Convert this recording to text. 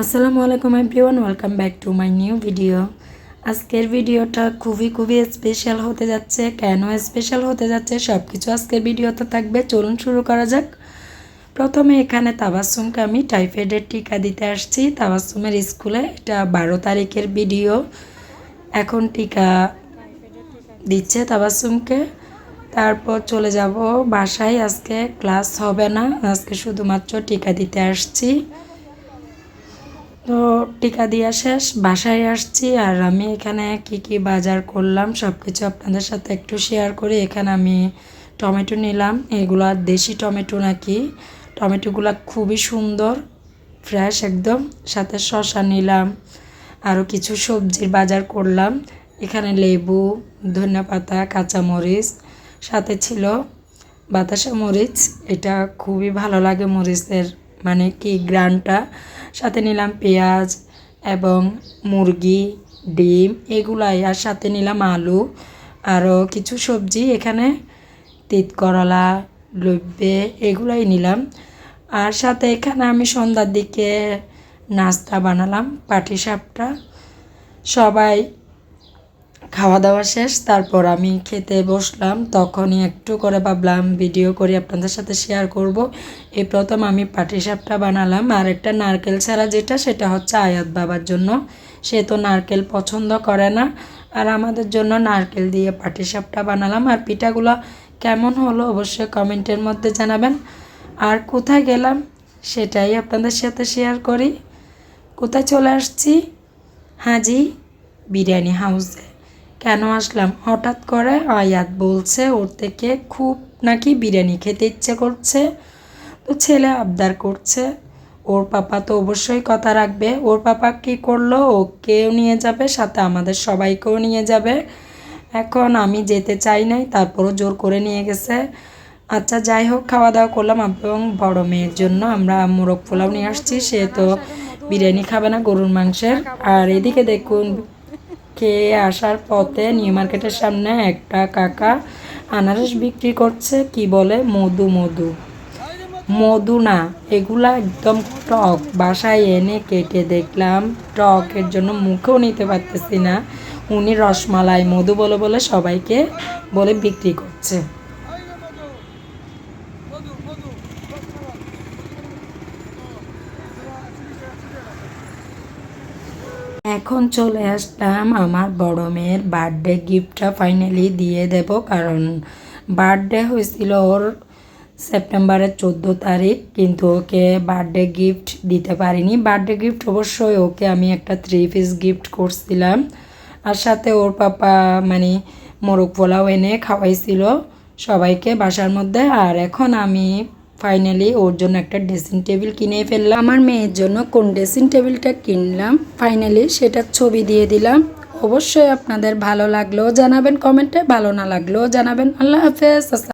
আসসালামু আলাইকুম everyone, welcome back to my new video. আজকের ভিডিওটা খুবই খুবই স্পেশাল হতে যাচ্ছে। কেন স্পেশাল হতে যাচ্ছে? সব কিছু আজকের ভিডিওতে থাকবে। চলুন শুরু করা যাক। প্রথমে এখানে তাবাসুমকে আমি টাইফয়েডের টিকা দিতে আসছি। তাবাসুমের স্কুলে এটা বারো তারিখের ভিডিও। এখন টিকা দিচ্ছে তাবাসুমকে তারপর চলে যাব বাসায়। আজকে ক্লাস হবে না। আজকে শুধুমাত্র টিকা দিতে আসছি। তো টিকা দেওয়া শেষ, বাসায় আসছি আর আমি এখানে কি কি বাজার করলাম সব কিছু আপনাদের সাথে একটু শেয়ার করি। এখানে আমি টমেটো নিলাম, এগুলা দেশি টমেটো নাকি? টমেটোগুলো খুবই সুন্দর ফ্রেশ একদম। সাথে শসা নিলাম আরও কিছু সবজির বাজার করলাম। এখানে লেবু ধনেপাতা কাঁচামরিচ, সাথে ছিল বাতাসা মরিচ। এটা খুবই ভালো লাগে মরিচের মানে কি গ্রানটা। সাথে নিলাম পেঁয়াজ এবং মুরগি, ডিম, এগুলাই। আর সাথে নিলাম আলু আরও কিছু সবজি, এখানে তিত করলা লব্বে, এগুলাই নিলাম। আর সাথে এখানে আমি সন্ধ্যার দিকে নাস্তা বানালাম পাটি সাপটা সবাই খাওয়া দাওয়া শেষ, তারপর আমি খেতে বসলাম। তখনই একটু করে ভাবলাম ভিডিও করে, আপনাদের সাথে শেয়ার করব। এই প্রথম আমি পাটিসাপটা বানালাম, আর একটা নারকেল ছাড়া যেটা, সেটা হচ্ছে আয়াত বাবার জন্য। সে তো নারকেল পছন্দ করে না। আর আমাদের জন্য নারকেল দিয়ে পাটিসাপটা বানালাম। আর পিঠাগুলো কেমন হলো অবশ্যই কমেন্টের মধ্যে জানাবেন। আর কোথায় গেলাম, সেটাই আপনাদের সাথে শেয়ার করি। কোথায় চলে আসছি? হাজি বিরিয়ানি হাউসে কেন আসলাম? হঠাৎ করে আয়াত বলছে, ওর থেকে খুব নাকি বিরিয়ানি খেতে ইচ্ছে করছে। তো ছেলে আবদার করছে। ওর পাপা তো অবশ্যই কথা রাখবে। ওর পাপা কী করল? ওকেও নিয়ে যাবে, সাথে আমাদের সবাইকেও নিয়ে যাবে। এখন আমি যেতে চাই নাই, তারপরও জোর করে নিয়ে গেছে। আচ্ছা যাই হোক খাওয়া দাওয়া করলাম এবং বড় মেয়ের জন্য আমরা মোরগ পোলাও নিয়ে আসছি। সে তো বিরিয়ানি খাবে না গরুর মাংসের। আর এদিকে দেখুন খেয়ে আসার পথে নিউ মার্কেটের সামনে একটা কাকা আনারস বিক্রি করছে? কি বলে? মধু মধু। মধু না, এগুলা একদম টক। বাসায় এনে কেটে দেখলাম টকের জন্য মুখেও নিতে পারতেছি না। উনি রসমালাই, মধু বলে বলে সবাইকে বলে বিক্রি করছে। এখন চলে আসলাম আমার বড় মেয়ের বার্থডে গিফটটা ফাইনালি দিয়ে দেব, কারণ বার্থডে হয়েছিল ওর সেপ্টেম্বরের চোদ্দ তারিখ, কিন্তু ওকে বার্থডে গিফট দিতে পারিনি। বার্থডে গিফট অবশ্যই ওকে আমি একটা থ্রি পিস গিফট করছিলাম। আর সাথে ওর পাপা মানে মোরগ পোলাও এনে খাওয়াইছিল সবাইকে বাসার মধ্যে। আর এখন আমি ফাইনালি ওর জন্য একটা ড্রেসিং টেবিল কিনে ফেললাম। আমার মেয়ের জন্য কোন ড্রেসিং টেবিলটা কিনলাম? ফাইনালি সেটার ছবি দিয়ে দিলাম। অবশ্যই আপনাদের ভালো লাগলেও জানাবেন কমেন্টে ভালো না লাগলেও জানাবেন। আল্লাহ হাফেজ।